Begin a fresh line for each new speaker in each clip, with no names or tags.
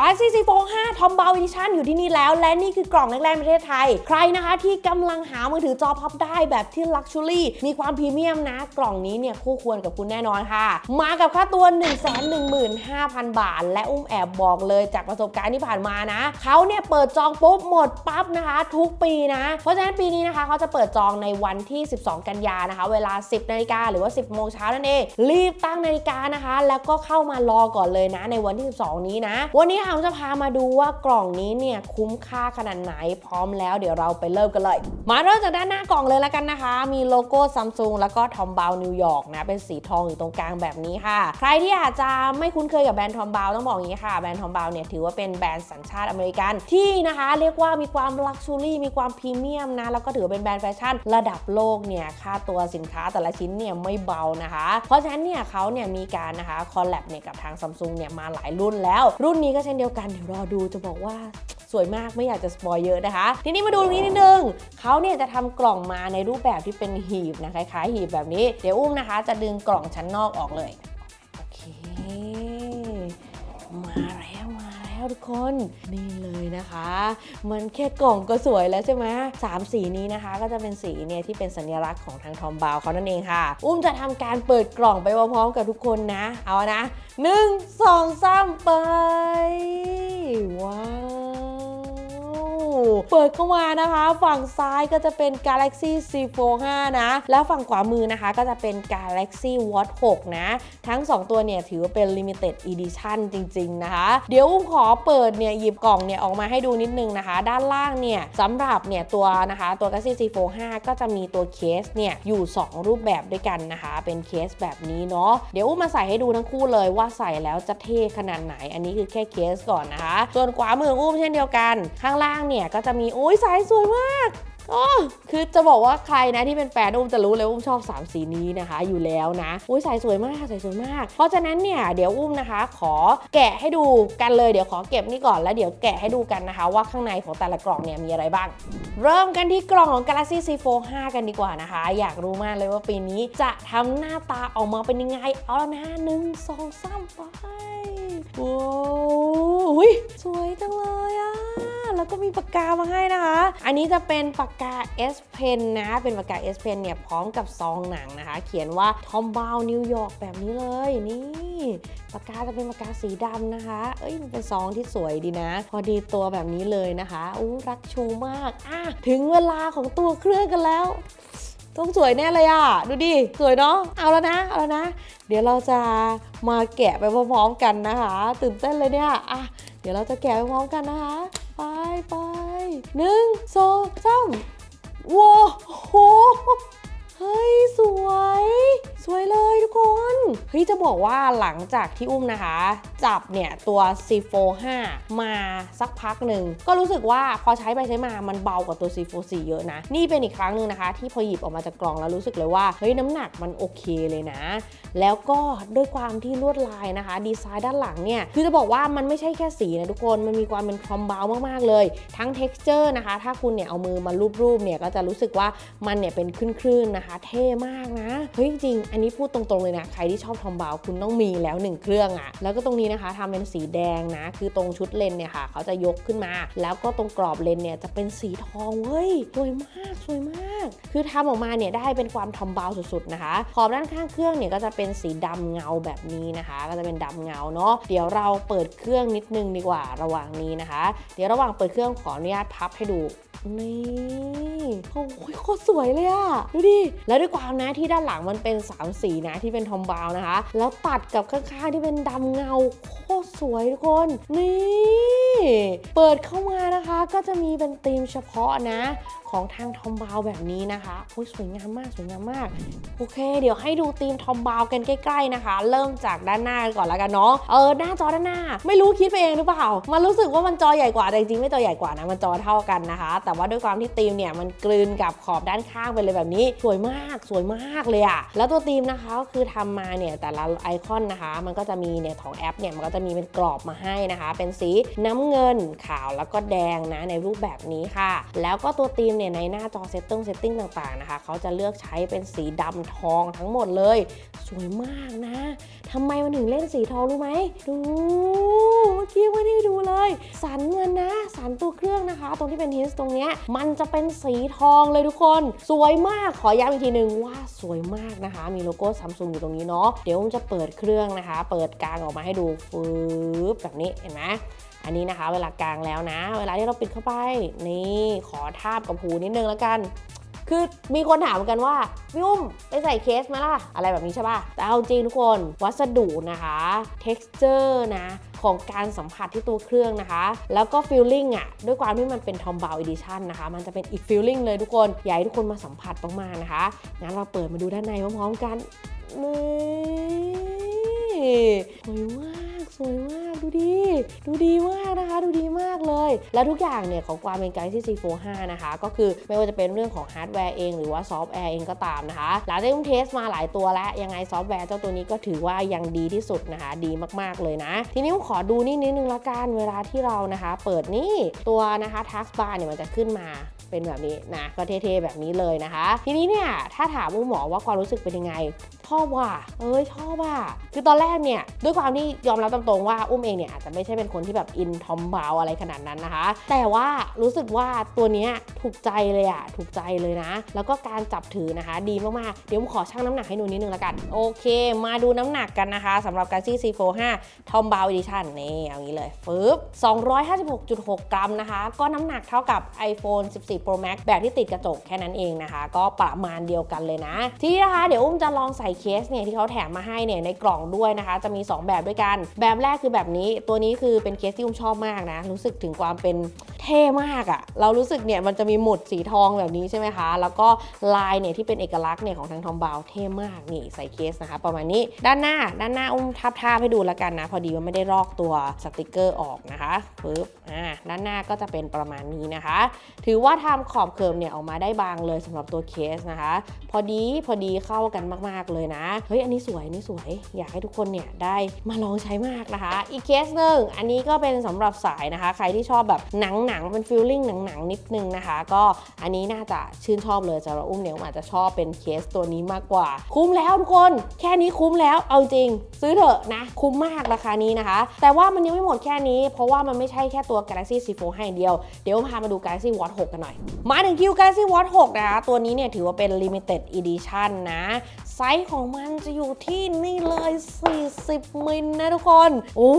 Galaxy C Fold 5 Tom b o w Edition อยู่ที่นี่แล้ว และนี่คือกล่องแรกๆในประเทศไทย ใครนะคะที่กำลังหามือถือจอพับได้แบบที่ Luxury มีความพรีเมียมนะ กล่องนี้เนี่ยคู่ควรกับคุณแน่นอนค่ะ มากับค่าตัว 115,000 บาท และอุ้มแอบบอกเลยจากประสบการณ์ที่ผ่านมานะ เขาเนี่ยเปิดจองปุ๊บหมดปั๊บนะคะ ทุกปีนะ เพราะฉะนั้นปีนี้นะคะเขาจะเปิดจองในวันที่ 12 กันยานะคะ เวลา 10นาฬิกาหรือว่า 10 โมงเช้านั่นเอง รีบตั้งนาฬิกานะคะ แล้วก็เข้ามารอก่อนเลยนะ ในวันที่ 12 นี้นะ วันนี้เราจะพามาดูว่ากล่องนี้เนี่ยคุ้มค่าขนาดไหนพร้อมแล้วเดี๋ยวเราไปเริ่มกันเลย มาเริ่มจากด้านหน้ากล่องเลยแล้วกันนะคะ มีโลโก้ซัมซุงแล้วก็ทอมบาวนิวยอร์กนะเป็นสีทองอยู่ตรงกลางแบบนี้ค่ะ ใครที่อาจจะไม่คุ้นเคยกับแบรนด์ทอมบาวต้องบอกอย่างนี้ค่ะแบรนด์ทอมบาวเนี่ยถือว่าเป็นแบรนด์สัญชาติอเมริกันที่นะคะ เรียกว่ามีความลักชัวรี่มีความพรีเมียมนะแล้วก็ถือเป็นแบรนด์แฟชั่นระดับโลกเนี่ยค่าตัวสินค้าแต่ละชิ้นเนี่ยไม่เบานะคะ เพราะฉะนั้นเนี่ยเขาเนี่ยมีการนะคะคอลแลบเนี่ยกับทางซัมซุงเนี่ยมาหลายรุ่นแล้ว รุ่นนี้ก็เช่นเดียวกันเดี๋ยวรอดูจะบอกว่าสวยมากไม่อยากจะสปอยเยอะนะคะ ทีนี้มาดูตรงนี้นิดนึงเขาเนี่ยจะทำกล่องมาในรูปแบบที่เป็นหีบนะคล้ายๆหีบแบบนี้ เดี๋ยวอุ้มนะคะ จะดึงกล่องชั้นนอกออกเลย โอเค ทุกคนนี่เลยนะคะ มันแค่กล่องก็สวยแล้วใช่ไหมสามสีนี้นะคะ ก็จะเป็นสีเนี่ยที่เป็นสัญลักษณ์ของทางทอมบาวเขานั่นเองค่ะ อุ้มจะทำการเปิดกล่องไปพร้อมๆกับทุกคนนะ เอานะหนึ่งสองสามไป ว้าว เปิดเข้ามานะคะ ฝั่งซ้ายก็จะเป็น Galaxy C Fold 5 นะ แล้วฝั่งขวามือนะคะก็จะเป็น Galaxy Watch 6 นะ ทั้ง 2 ตัวเนี่ยถือว่าเป็น Limited Edition จริง ๆ นะคะ เดี๋ยวอุ้มขอเปิดเนี่ยหยิบกล่องเนี่ยออกมาให้ดูนิดนึงนะคะ ด้านล่างเนี่ยสำหรับเนี่ยตัวนะคะตัว Galaxy C Fold 5 ก็จะมีตัวเคสเนี่ยอยู่ 2 รูปแบบด้วยกันนะคะ เป็นเคสแบบนี้เนาะเดี๋ยวอุ้มมาใส่ให้ดูทั้งคู่เลยว่าใส่แล้วจะเท่ขนาดไหน อันนี้คือแค่เคสก่อนนะคะ ส่วนขวามืออุ้มเช่นเดียวกัน ข้างล่างเนี่ยก็ก็จะมีโอ้ยสายสวยมากอ๋อคือจะบอกว่าใครนะที่เป็นแฟนอุ้มจะรู้เลยว่าอุ้มชอบ 3 สีนี้นะคะ อยู่แล้วนะอุ้ยสายสวยมากสายสวยมาก เพราะฉะนั้นเนี่ยเดี๋ยวอุ้มนะคะ ขอแกะให้ดูกันเลยเดี๋ยวขอเก็บนี่ก่อนแล้วเดี๋ยวแกะให้ดูกันนะคะ ว่าข้างในของแต่ละกล่องเนี่ยมีอะไรบ้าง เริ่มกันที่กล่องของ Galaxy C Fold 5 กันดีกว่านะคะ อยากรู้มากเลยว่าปีนี้จะทำหน้าตาออกมาเป็นยังไงเอาละนะหนึ่งสองสามไปว้าวอุ๊ยสวยจังเลยอะ แล้วก็มีปากกามาให้นะคะ อันนี้จะเป็นปากกา S Pen นะ เป็นปากกา S Pen เนี่ยพร้อมกับซองหนังนะคะ เขียนว่า Tom Bow New York แบบนี้เลยนี่ปากกาจะเป็นปากกาสีดำนะคะ เอ้ยมันเป็นซองที่สวยดีนะ พอดีตัวแบบนี้เลยนะคะอู้รักชูมากอะถึงเวลาของตัวเครื่องกันแล้วต้องสวยแน่เลยอะ ดูดิ สวยเนาะเอาแล้วนะ เอาแล้วนะ เดี๋ยวเราจะมาแกะไปพร้อมๆกันนะคะ ตื่นเต้นเลยเนี่ยอะเดี๋ยวเราจะแกะไปพร้อมกันนะคะ ไปไปหนึ่งสองสามว้าว เฮ้ย สวย สวยเลยทุกคนเฮ้ยจะบอกว่าหลังจากที่อุ้มนะคะ จับเนี่ยตัว C4 5มาสักพักหนึ่ง ก็รู้สึกว่าพอใช้ไปใช้มามันเบากว่าตัว C4 4เยอะนะ นี่เป็นอีกครั้งหนึ่งนะคะ ที่พอหยิบออกมาจากกล่องแล้วรู้สึกเลยว่าเฮ้ยน้ำหนักมันโอเคเลยนะ แล้วก็ด้วยความที่ลวดลายนะคะ ดีไซน์ด้านหลังเนี่ยคือจะบอกว่ามันไม่ใช่แค่สีนะทุกคนมันมีความเป็นคอมเบลมากๆเลย ทั้ง texture นะคะ ถ้าคุณเนี่ยเอามือมารูปๆเนี่ยก็จะรู้สึกว่ามันเนี่ยเป็นคลื่นๆนะคะเท่มากนะ เฮ้ยจริง อันนี้พูดตรงๆเลยนะ ใครที่ชอบทอมเบลคุณต้องมีแล้วหนึ่งเครื่องอะ่ะ แล้วก็ตรงนี้นะคะทำเป็นสีแดงนะ คือตรงชุดเลนเนี่ยค่ะ เขาจะยกขึ้นมา แล้วก็ตรงกรอบเลนเนี่ยจะเป็นสีทองเฮ้ย สวยมาก สวยมาก คือทำออกมาเนี่ยได้เป็นความทอมเบลสุดๆนะคะขอบด้านข้างเครื่องเนี่ยก็จะเป็นสีดำเงาแบบนี้นะคะ ก็จะเป็นดำเงาเนาะเดี๋ยวเราเปิดเครื่องนิดนึงดีกว่าระหว่างนี้นะคะ เดี๋ยวระหว่างเปิดเครื่องขออนุญาตพับให้ดูนี่โอ้ยโคตรสวยเลยอะดูดิ แล้วด้วยความนะที่ด้านหลังมันเป็น 3 สีนะที่เป็นทอมบาวนะคะ แล้วตัดกับข้างๆที่เป็นดำเงาโคตรสวยทุกคน นี่ เปิดเข้ามานะคะก็จะมีเป็นธีมเฉพาะนะของทางทอมบาวแบบนี้นะคะโอ้ยสวยงามมากสวยงามมาก โอเค เดี๋ยวให้ดูธีมทอมบาวกันใกล้ๆนะคะ เริ่มจากด้านหน้าก่อนแล้วกันเนาะ เออ หน้าจอด้านหน้า ไม่รู้คิดไปเองหรือเปล่า มันรู้สึกว่ามันจอใหญ่กว่า แต่จริงๆไม่จอใหญ่กว่านะ มันจอเท่ากันนะคะ แต่ว่าด้วยความที่ธีมเนี่ยมันกลืนกับขอบด้านข้างไปเลยแบบนี้ สวยมากสวยมากเลยอะแล้วตัวธีมนะคะก็คือทำมาเนี่ยแต่ละไอคอนนะคะ มันก็จะมีเนี่ยของแอปเนี่ยมันก็จะมีเป็นกรอบมาให้นะคะ เป็นสีน้ำเงินขาวแล้วก็แดงนะในรูปแบบนี้ค่ะ แล้วก็ตัวธีมเนี่ยในหน้าจอเซตติ้งเซตติ้งต่างๆนะคะเขาจะเลือกใช้เป็นสีดำทองทั้งหมดเลย สวยมากนะทำไมมันถึงเล่นสีทองรู้ไหมดูเมื่อกี้ไม่ได้ดูเลย สันมันนะ สันตัวเครื่องนะคะ ตรงที่เป็นฮิสตรงเนี้ยมันจะเป็นสีทองเลยทุกคน สวยมากขอย้ำอีกทีหนึ่งว่าสวยมากนะคะ มีโลโก้ซัมซุงอยู่ตรงนี้เนาะเดี๋ยวผมจะเปิดเครื่องนะคะ เปิดกลางออกมาให้ดูฟืบแบบนี้เห็นไหม อันนี้นะคะ เวลากลางแล้วนะ เวลาที่เราปิดเข้าไป นี่ขอทาบกับหูนิดนึงแล้วกัน คือมีคนถามกันว่าพี่อุ้มไปใส่เคสไหมล่ะ อะไรแบบนี้ใช่ป่ะ แต่เอาจริงทุกคนวัสดุนะคะ texture นะของการสัมผัสที่ตัวเครื่องนะคะ แล้วก็ feeling อะ ด้วยความที่มันเป็น Tom b o w Edition นะคะ มันจะเป็นอีก feeling เลยทุกคน อยากให้ทุกคนมาสัมผัสมากๆนะคะ งั้นเราเปิดมาดูด้านในพร้อมๆกันนี่สวยมาก สวยมาก ดูดี ดูดีมากนะคะ ดูดีมากเลย และทุกอย่างเนี่ยของความเป็น Galaxy C Fold 5นะคะ ก็คือไม่ว่าจะเป็นเรื่องของฮาร์ดแวร์เองหรือว่าซอฟต์แวร์เองก็ตามนะคะ หลังจากที่ผมเทสมาหลายตัวแล้วยังไงซอฟต์แวร์เจ้าตัวนี้ก็ถือว่ายังดีที่สุดนะคะ ดีมากๆเลยนะ ทีนี้ผมขอดูนิดนึงละกันเวลาที่เรานะคะ เปิดนี่ตัวนะคะ Task Bar เนี่ยมันจะขึ้นมาเป็นแบบนี้นะก็เท่ๆแบบนี้เลยนะคะ ทีนี้เนี่ยถ้าถามอุ้มหมอว่าความรู้สึกเป็นยังไง ชอบว่ะ เอ้ยชอบว่ะ คือตอนแรกเนี่ย ด้วยความที่ยอมรับตามตรงว่าอุ้มเองเนี่ยอาจจะไม่ใช่เป็นคนที่แบบอินทอมบาวอะไรขนาดนั้นนะคะ แต่ว่ารู้สึกว่าตัวเนี้ยถูกใจเลยอะถูกใจเลยนะ แล้วก็การจับถือนะคะ ดีมากๆ เดี๋ยวผมขอชั่งน้ำหนักให้ดูนิดนึงแล้วกัน โอเค มาดูน้ำหนักกันนะคะสำหรับ Galaxy C Fold 5 Tom b o w Edition นี่เอางี้เลยฟึบ256.6 กรัมนะคะ ก็น้ำหนักเท่ากับ iPhone 14 Pro Max แบบที่ติดกระจกแค่นั้นเองนะคะ ก็ประมาณเดียวกันเลยนะ ทีนี้นะคะ เดี๋ยวอุ้มจะลองใส่เคสเนี่ยที่เขาแถมมาให้เนี่ยในกล่องด้วยนะคะ จะมี 2 แบบด้วยกัน แบบแรกคือแบบนี้ ตัวนี้คือเป็นเคสที่อุ้มชอบมากนะ รู้สึกถึงความเป็นเท่มากอะเรารู้สึกเนี่ยมันจะมีหมุดสีทองแบบนี้ใช่ไหมคะ แล้วก็ลายเนี่ยที่เป็นเอกลักษณ์เนี่ยของทางทอมบาวเท่มากนี่ใส่เคสนะคะ ประมาณนี้ด้านหน้าด้านหน้าอุ้มทับทาบให้ดูแล้วกันนะ พอดีว่าไม่ได้ลอกตัวสติกเกอร์ออกนะคะปึ๊บอ่าด้านหน้าก็จะเป็นประมาณนี้นะคะ ถือว่าทำขอบเคิร์มเนี่ยออกมาได้บางเลยสำหรับตัวเคสนะคะ พอดีพอดีเข้ากันมากๆเลยนะ เฮ้ย อันนี้สวย อันนี้สวย อยากให้ทุกคนเนี่ยได้มาลองใช้มากนะคะ อีกเคสหนึ่งอันนี้ก็เป็นสำหรับสายนะคะ ใครที่ชอบแบบหนังหนังเป็นฟิลลิ่งหนังหนังนิดนึงนะคะ ก็อันนี้น่าจะชื่นชอบเลยสำหรับอุ้มเนี่ยอาจจะชอบเป็นเคสตัวนี้มากกว่า คุ้มแล้วทุกคน แค่นี้คุ้มแล้ว เอาจริง ซื้อเถอะนะ คุ้มมากราคานี้นะคะ แต่ว่ามันยังไม่หมดแค่นี้ เพราะว่ามันไม่ใช่แค่ตัว Galaxy C Fold ให้องเดียว เดี๋ยวพามาดู Galaxy Watch 6 กันหน่อย มาถึงคิว Galaxy Watch 6 นะคะ ตัวนี้เนี่ยถือว่าเป็น Limited Edition นะ ไซส์ของมันจะอยู่ที่นี่เลย 40 มิลนะทุกคน โอ้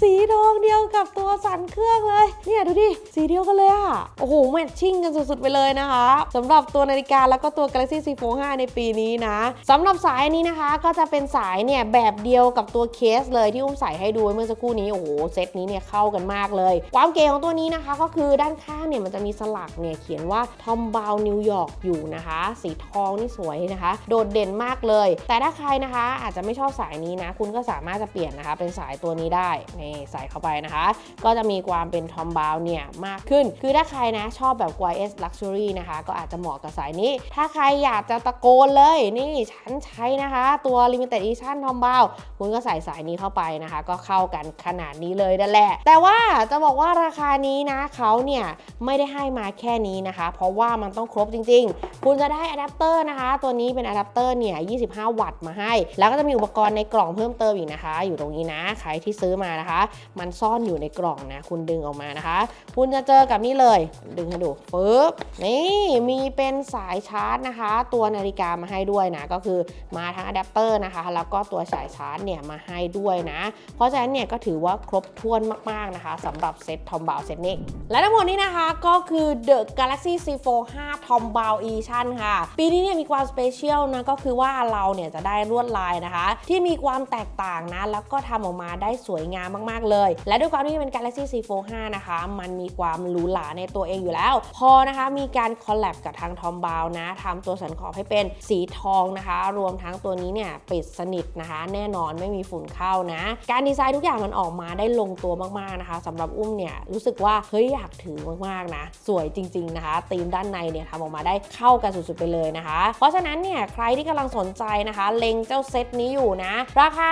สีทองเดียวกับตัวสันเครื่องเลย เนี่ยดูดิ สีเดียวกันเลยอะโอ้โห แมทชิ่งกันสุดๆ ไปเลยนะคะสำหรับตัวนาฬิกาแล้วก็ตัว Galaxy C Fold 5ในปีนี้นะสำหรับสายนนี้นะคะก็จะเป็นสายเนี่ยแบบเดียวกับตัวเคสเลยที่อุ้มใส่ให้ดูเมื่อสักครู่นี้ โอ้โห เซตนี้เนี่ยเข้ากันมากเลย ความเก๋ของตัวนี้นะคะ ก็คือด้านข้างเนี่ยมันจะมีสลักเนี่ยเขียนว่า Tom b o w New York อยู่นะคะ สีทองนี่สวยนะคะ โดดเด่นมากเลย แต่ถ้าใครนะคะอาจจะไม่ชอบสายนี้นะ คุณก็สามารถจะเปลี่ยนนะคะเป็นสายตัวนี้ได้นี่ใส่เข้าไปนะคะ ก็จะมีความเป็น Tom b o w เนี่ยมากขึ้น คือถ้าใครนะชอบแบบ YS Luxury นะคะ ก็อาจจะเหมาะกับสายนี้ ถ้าใครอยากจะตะโกนเลยนี่ฉันใช้นะคะ ตัว Limited Edition Tom b o w คุณก็ใส่สายนี้เข้าไปนะคะ ก็เข้ากันขนาดนี้เลยนั่นแหละ แต่ว่าจะบอกว่าราคานี้นะเขาเนี่ยไม่ได้ให้มาแค่นี้นะคะ เพราะว่ามันต้องครบจริง ๆ คุณจะได้อะแดปเตอร์นะคะ ตัวนี้เป็นอะแดปเตอร์เนี่ย 25 วัตต์มาให้ แล้วก็จะมีอุปกรณ์ในกล่องเพิ่มเติมอีกนะคะ อยู่ตรงนี้นะ ใครที่ซื้อมานะคะ มันซ่อนอยู่ในกล่องนะ คุณดึงออกมานะคะ คุณจะเจอกับนี่เลย ดึงให้ดูปึ๊บนี่มีเป็นสายชาร์จนะคะ ตัวนาฬิกามาให้ด้วยนะ ก็คือมาทั้งอะแดปเตอร์นะคะ แล้วก็ตัวสายชาร์จเนี่ยมาให้ด้วยนะ เพราะฉะนั้นเนี่ยก็ถือว่าครบถ้วนมาก ๆ นะคะสำหรับเซ็ตทอมบาวเซ็ตนี้และทั้งหมดนี้นะคะก็คือ The Galaxy C Fold 5 Tom b o w Edition ค่ะ ปีนี้เนี่ยมีความสเปเชียลนะก็คือว่าเราเนี่ยจะได้ลวดลายนะคะ ที่มีความแตกต่างนะ แล้วก็ทำออกมาได้สวยงามมากๆเลย และด้วยความที่เป็น Galaxy C Fold 5นะคะ มันมีความหรูหราในตัวเองอยู่แล้ว พอนะคะมีการคอลแลบกับทาง Tom b o w นะทำตัวสันขอบให้เป็นสีทองนะคะ รวมทั้งตัวนี้เนี่ยปิดสนิทนะคะ แน่นอนไม่มีฝุ่นเข้านะ การดีไซน์ทุกอย่างมันออกมาได้ลงตัวมากๆนะคะสำหรับอุ้มเนี่ยรู้สึกว่าเฮ้ยอยากถือมากๆนะ สวยจริง ๆนะคะธีมด้านในเนี่ยทำออกมาได้เข้ากันสุดๆไปเลยนะคะ เพราะฉะนั้นเนี่ยใครที่กำลังสนใจนะคะ เล็งเจ้าเซตนี้อยู่นะ ราคา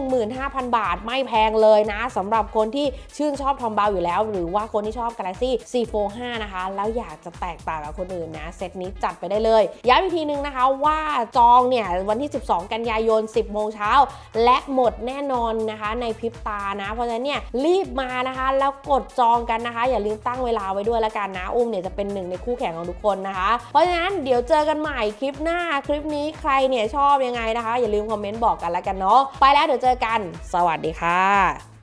115,000 บาทไม่ไม่แพงเลยนะสำหรับคนที่ชื่นชอบทอมเบลอยู่แล้ว หรือว่าคนที่ชอบ Galaxy C45 นะคะ แล้วอยากจะแตกต่างกับคนอื่นนะ เซตนี้จัดไปได้เลยย้ำอีกทีนึงนะคะว่าจองเนี่ยวันที่ 12 กันยายน 10 โมงเช้า และหมดแน่นอนนะคะในพริบตานะ เพราะฉะนั้นเนี่ยรีบมานะคะ แล้วกดจองกันนะคะ อย่าลืมตั้งเวลาไว้ด้วยละกันนะ อุ้มเนี่ยจะเป็นหนึ่งในคู่แข่งของทุกคนนะคะ เพราะฉะนั้นเดี๋ยวเจอกันใหม่คลิปหน้าคลิปนี้ใครเนี่ยชอบยังไงนะคะ อย่าลืมคอมเมนต์บอกกันละกันเนาะไปแล้วเดี๋ยวเจอกัน สวัสดีค่ะ